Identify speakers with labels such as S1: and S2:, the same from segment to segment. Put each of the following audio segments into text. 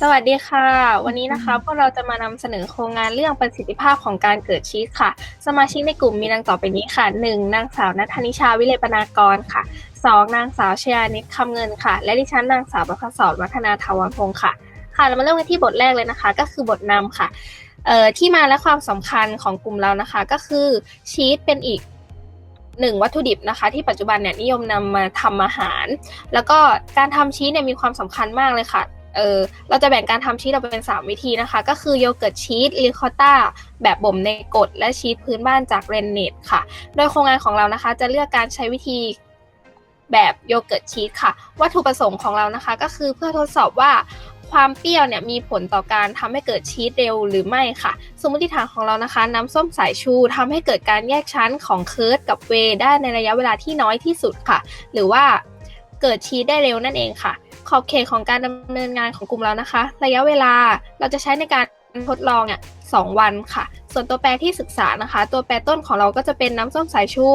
S1: สวัสดีค่ะ วันนี้นะคะพวกเราจะมานำเสนอโครงงานเรื่องประสิทธิภาพของการเกิดชีสค่ะ สมาชิกในกลุ่มมีดังต่อไปนี้ค่ะ 1. นางสาวนัทธนิชาวิเลปนากรค่ะ 2. นางสาวชยานิตคำเงินค่ะ และดิฉันนางสาวประภาสรวัฒนาทวันพงศ์ค่ะ ค่ะเรามาเริ่มกันที่บทแรกเลยนะคะ ก็คือบทนำค่ะเอ่อที่มาและความสำคัญของกลุ่มเรานะคะ ก็คือชีสเป็นอีกหนึ่งวัตถุดิบนะคะ ที่ปัจจุบันเนี่ยนิยมนำมาทำอาหาร แล้วก็การทำชีสเนี่ยมีความสำคัญมากเลยค่ะ เออเราจะแบ่งการทำชีสออกเป็น 3 วิธีนะคะ ก็คือโยเกิร์ตชีสริคอต้าแบบบ่มในกดและชีสพื้นบ้านจากเรนเนตค่ะ โดยโครงงานของเรานะคะ จะเลือกการใช้วิธีแบบโยเกิร์ตชีสค่ะ วัตถุประสงค์ของเรานะคะ ก็คือเพื่อทดสอบว่าความเปรี้ยวเนี่ยมีผลต่อการทำให้เกิดชีสเร็วหรือไม่ค่ะ สมมติฐานของเรานะคะ น้ำส้มสายชูทำให้เกิดการแยกชั้นของเคิร์ดกับเวได้ในระยะเวลาที่น้อยที่สุดค่ะ หรือว่าเกิดชีสได้เร็วนั่นเองค่ะ ขอบเขตของการดำเนินงานของกลุ่มเรานะคะ ระยะเวลาเราจะใช้ในการ ทดลองเนี่ยสองวันค่ะ ส่วนตัวแปรที่ศึกษานะคะ ตัวแปรต้นของเราก็จะเป็นน้ำส้มสายชู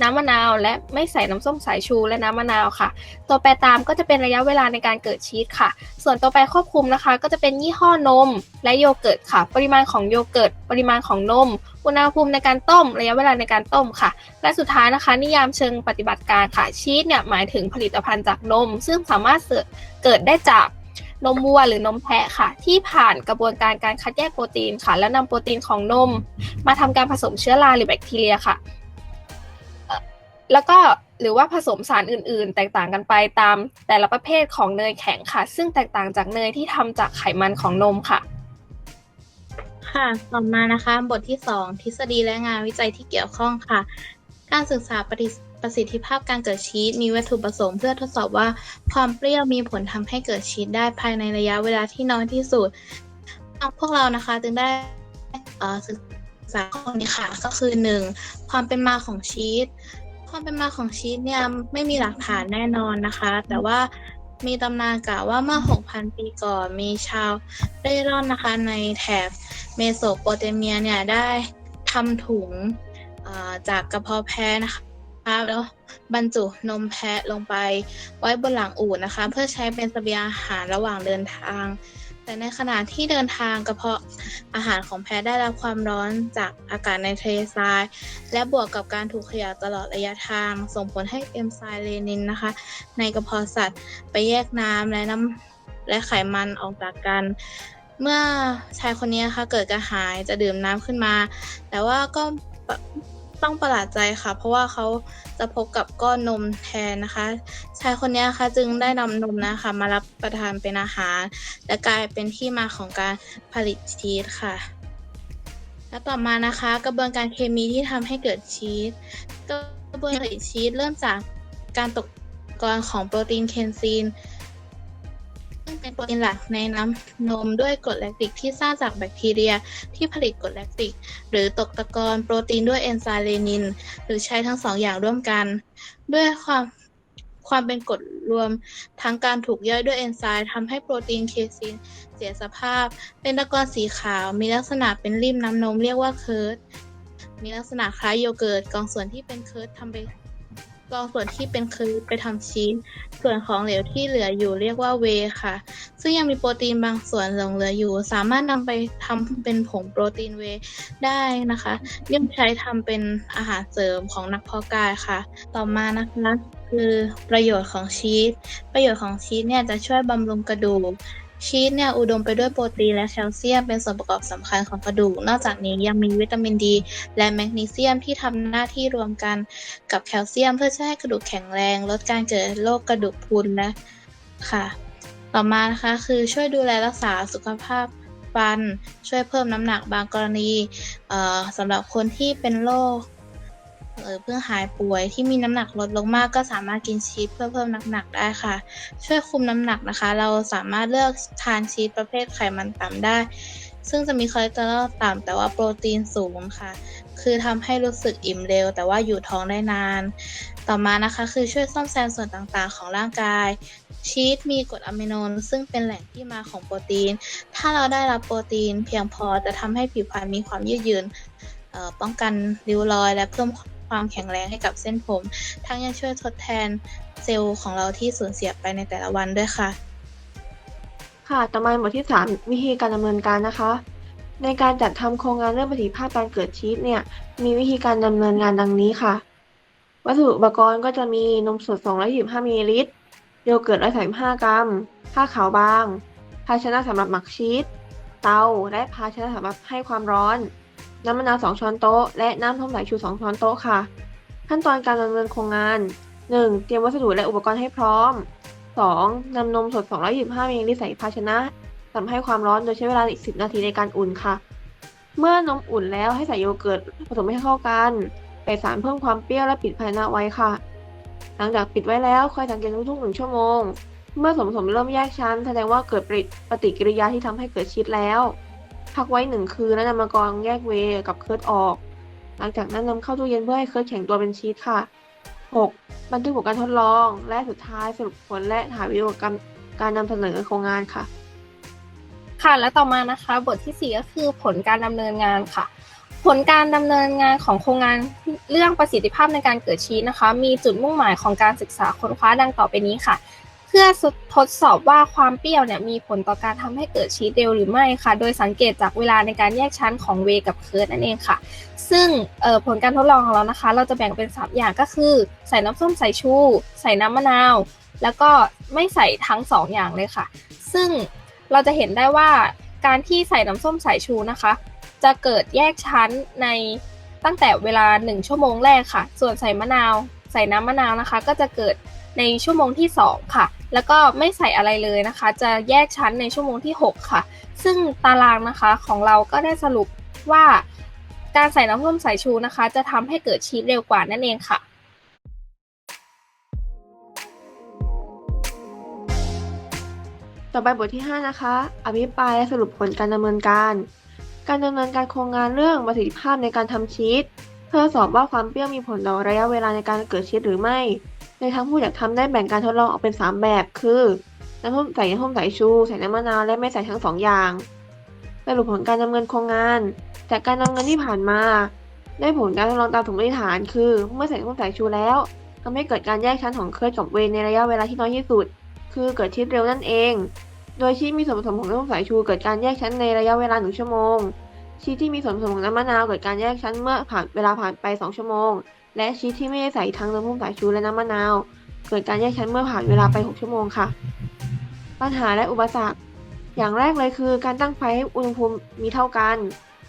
S1: น้ำมะนาว และไม่ใส่น้ำส้มสายชูและน้ำมะนาวค่ะ ตัวแปรตามก็จะเป็นระยะเวลาในการเกิดชีสค่ะ ส่วนตัวแปรควบคุมนะคะ ก็จะเป็นยี่ห้อนม และโยเกิร์ตค่ะ ปริมาณของโยเกิร์ต ปริมาณของนม อุณหภูมิในการต้ม ระยะเวลาในการต้มค่ะ และสุดท้ายนะคะ นิยามเชิงปฏิบัติการค่ะชีสเนี่ยหมายถึงผลิตภัณฑ์จากนม ซึ่งสามารถเกิดได้จาก นมวัวหรือนมแพะค่ะ ที่ผ่านกระบวนการการคัดแยกโปรตีนค่ะ แล้วนำโปรตีนของนม มาทำการผสมเชื้อราหรือแบคทีเรียค่ะ แล้วก็หรือว่าผสมสารอื่น ๆ แตกต่างกันไปตามแต่ละประเภทของเนยแข็งค่ะ ซึ่งแตกต่างจากเนยที่ทำจากไขมันของนมค่ะ
S2: ค่ะต่อมานะคะ บทที่ 2 ทฤษฎีและงานวิจัยที่เกี่ยวข้องค่ะ การศึกษาประสิทธิ ประสิทธิภาพการเกิดชีสมีวัตถุประสงค์เพื่อทดสอบว่าความเปรี้ยวมีผลทำให้เกิดชีสได้ภายในระยะเวลาที่น้อยที่สุดพวกเรานะคะจึงได้ศึกษาข้อนี้ค่ะก็คือ 1. ความเป็นมาของชีสความเป็นมาของชีสเนี่ยไม่มีหลักฐานแน่นอนนะคะ แต่ว่ามีตำนานกล่าวว่าเมื่อ 6,000 ปีก่อนมีชาวเร่ร่อนนะคะในแถบเมโสโปเตเมียเนี่ยได้ทำถุงจากกระเพาะแพะนะคะ แล้วบรรจุนมแพะลงไป ไว้บนหลังอูฐนะคะ เพื่อใช้เป็นเสบียงอาหารระหว่างเดินทาง แต่ในขณะที่เดินทางกระเพาะอาหารของแพะได้รับความร้อนจากอากาศในทะเลทราย และบวกกับการถูกขย่าตลอดระยะทาง ส่งผลให้เอนไซม์เลนินนะคะ ในกระเพาะสัตว์ไปแยกน้ำและน้ำและไขมันออกจากกันเมื่อชายคนนี้นะคะเกิดกระหายจะดื่มน้ำขึ้นมา แต่ว่าก็ ต้องประหลาดใจค่ะ เพราะว่าเขาจะพบกับก้อนนมแทนนะคะชายคนนี้นะคะจึงได้นำนมนะคะ มารับประทานเป็นอาหาร และกลายเป็นที่มาของการผลิตชีสค่ะ และต่อมานะคะกระบวนการเคมีที่ทำให้เกิดชีสกระบวนการผลิตชีสเริ่มจากการตกตะกอนของโปรตีนเคนซีน เป็นโปรตีนหลักในน้ำนมด้วยกรดแลคติกที่สร้างจากแบคทีเรียที่ผลิตกรดแลคติก หรือตกตะกอนโปรตีนด้วยเอนไซม์เลนิน หรือใช้ทั้งสองอย่างร่วมกัน ด้วยความความเป็นกรดรวมทั้งการถูกย่อยด้วยเอนไซม์ทำให้โปรตีนเคซีนเสียสภาพ เป็นตะกอนสีขาว มีลักษณะเป็นริมน้ำนมเรียกว่าเคิร์ดมีลักษณะคล้ายโยเกิร์ตกองส่วนที่เป็นเคิร์ดทำไป กองส่วนที่เป็นคิร์ดไปทำชีส ส่วนของเหลวที่เหลืออยู่เรียกว่าเวค่ะ ซึ่งยังมีโปรตีนบางส่วนหลงเหลืออยู่ สามารถนำไปทำเป็นผงโปรตีนเวได้นะคะยังใช้ทำเป็นอาหารเสริมของนักเพาะกายค่ะ ต่อมานะคะคือประโยชน์ของชีส ประโยชน์ของชีสเนี่ยจะช่วยบำรุงกระดูก ชีสเนี่ยอุดมไปด้วยโปรตีนและแคลเซียมเป็นส่วนประกอบสำคัญของกระดูก นอกจากนี้ยังมีวิตามินดี และแมกนีเซียมที่ทำหน้าที่รวมกันกับแคลเซียม เพื่อช่วยให้กระดูกแข็งแรง ลดการเกิดโรคกระดูกพรุนและค่ะ ต่อมานะคะคือช่วยดูแลรักษาสุขภาพฟัน ช่วยเพิ่มน้ำหนักบางกรณีเอ่อสำหรับคนที่เป็นโรค เออเพิ่งหายป่วยที่มีน้ำหนักลดลงมากก็สามารถกินชีสเพื่อเพิ่มน้ำหนักได้ค่ะ ช่วยคุมน้ำหนักนะคะ เราสามารถเลือกทานชีสประเภทไขมันต่ำได้ ซึ่งจะมีคอเลสเตอรอลต่ำแต่ว่าโปรตีนสูงค่ะ คือทำให้รู้สึกอิ่มเร็ว แต่ว่าอยู่ท้องได้นาน ต่อมานะคะ คือช่วยซ่อมแซมส่วนต่างๆ ของร่างกาย ชีสมีกรดอะมิโนซึ่งเป็นแหล่งที่มาของโปรตีน ถ้าเราได้รับโปรตีนเพียงพอจะทำให้ผิวพรรณมีความยืดหยุ่นป้องกันริ้วรอยและเพิ่ม ความแข็งแรงให้กับเส้นผม ทั้งยังช่วยทดแทนเซลล์ของเราที่สูญเสียไปในแต่ละวันด้วยค่ะ
S3: ค่ะ ต่อมาบทที่ 3 วิธีการดำเนินการนะคะ ในการจัดทำโครงงานเรื่องประสิทธิภาพการเกิดชีสเนี่ย มีวิธีการดำเนินงานดังนี้ค่ะ วัสดุอุปกรณ์ก็จะมีนมสด 225มิลลิลิตร โยเกิร์ต 135 กรัม ผ้าขาวบาง ภาชนะสำหรับหมักชีส เตา และภาชนะสำหรับให้ความร้อน น้ำมะนาว 2 ช้อนโต๊ะ และน้ำส้มสายชู 2 ช้อนโต๊ะค่ะ ขั้นตอนการดำเนินโครงงาน 1. เตรียมวัสดุและอุปกรณ์ให้พร้อม 2. นำนมสด 225มิลลิลิตรใส่ภาชนะทำให้ความร้อนโดยใช้เวลาอีก 10 นาทีในการอุ่นค่ะ เมื่อนมอุ่นแล้วให้ใส่โยเกิร์ตผสมให้เข้ากันใส่สารเพิ่มความเปรี้ยวและปิดภาชนะไว้ค่ะ หลังจากปิดไว้แล้วคอยสังเกตทุกๆหนึ่งชั่วโมง เมื่อส่วนผสมเริ่มแยกชั้น แสดงว่าเกิดปฏิกิริยาที่ทำให้เกิดชีสแล้ว พักไว้หนึ่งคืนแล้วนำมากรองแยกเวกับเคิร์ดออก หลังจากนั้นนำเข้าตู้เย็นเพื่อให้เคิร์ดแข็งตัวเป็นชีสค่ะ 6. บันทึกผลการทดลองและสุดท้ายสรุปผลและถ่ายวิดีโอกรรมการนำเสนอโครงงานค่ะ
S1: ค่ะและต่อมานะคะ บทที่ 4 ก็คือผลการดำเนินงานค่ะ ผลการดำเนินงานของโครงงานเรื่องประสิทธิภาพในการเกิดชีสนะคะ มีจุดมุ่งหมายของการศึกษาค้นคว้าดังต่อไปนี้ค่ะ พื่อทดสอบว่าความเปรี้ยวเนี่ยมีผลต่อการทำให้เกิดชีสเร็วหรือไม่ค่ะ โดยสังเกตจากเวลาในการแยกชั้นของเวกับเคิร์ดนั่นเองค่ะ ซึ่งผลการทดลองของเรานะคะ เราจะแบ่งเป็น 3 อย่างก็คือ ใส่น้ำส้มสายชู ใส่น้ำมะนาว แล้วก็ไม่ใส่ทั้ง 2 อย่างเลยค่ะ ซึ่งเราจะเห็นได้ว่าการที่ใส่น้ำส้มสายชูนะคะ จะเกิดแยกชั้นในตั้งแต่เวลา 1 ชั่วโมงแรกค่ะ ส่วนใส่มะนาว ใส่น้ำมะนาวนะคะ ก็จะเกิด ในชั่วโมงที่ 2 ค่ะ แล้วก็ไม่ใส่อะไรเลยนะคะ จะแยกชั้นในชั่วโมงที่ 6 ค่ะ ซึ่งตารางนะคะของเราก็ได้สรุปว่าการใส่น้ำส้มสายชูนะคะ จะทำให้เกิดชีสเร็วกว่านั่นเองค่ะ
S3: ต่อไปบทที่ 5 นะคะ อภิปรายและสรุปผลการดำเนินการ การดำเนินการโครงงานเรื่องประสิทธิภาพในการทำชีส พื่อสอบว่าความเปรี้ยวมีผลต่อระยะเวลาในการเกิดชีสหรือไม่ ในทางผู้อยากทำได้แบ่งการทดลองออกเป็น 3 แบบ คือน้ำส้มใส่น้ำส้มสายชู ใส่น้ำมะนาว และไม่ใส่ทั้ง 2 อย่าง สรุปผลการดำเนินโครงงาน จากการดำเนินที่ผ่านมา ได้ผลการทดลองตามสมมติฐาน คือ เมื่อใส่น้ำส้มสายชูแล้วทำให้เกิดการแยกชั้นของเคิร์ดกับเวย์ในระยะเวลาที่น้อยที่สุด คือเกิดชีสเร็วนั่นเอง โดยชีสมีส่วนผสมของน้ำส้มสายชู เกิดการแยกชั้นในระยะเวลา1ชั่วโมง ชีสที่มีส่วนผสมของน้ำมะนาวเกิดการแยกชั้นเมื่อผ่านเวลาผ่านไป 2 ชั่วโมง และชีสที่ไม่ได้ใส่ทั้งน้ำส้มสายชูและน้ำมะนาว เกิดการแยกชั้นเมื่อผ่านเวลาไป 6 ชั่วโมงค่ะ ปัญหาและอุปสรรค อย่างแรกเลยคือ การตั้งไฟให้อุณหภูมิมีเท่ากัน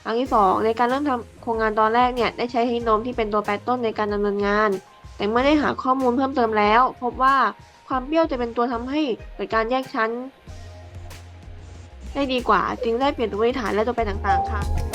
S3: อันที่ 2 ในการเริ่มทำโครงงานตอนแรกเนี่ยได้ใช้เทคโนโลยีที่เป็นตัวแปรต้นในการดำเนินงาน แต่เมื่อได้หาข้อมูลเพิ่มเติมแล้ว พบว่าความเปรี้ยวจะเป็นตัวทำให้เกิดการแยกชั้น ได้ดีกว่า จึงได้เปลี่ยนตัวบริฐานและตัวแปรต่างๆค่ะ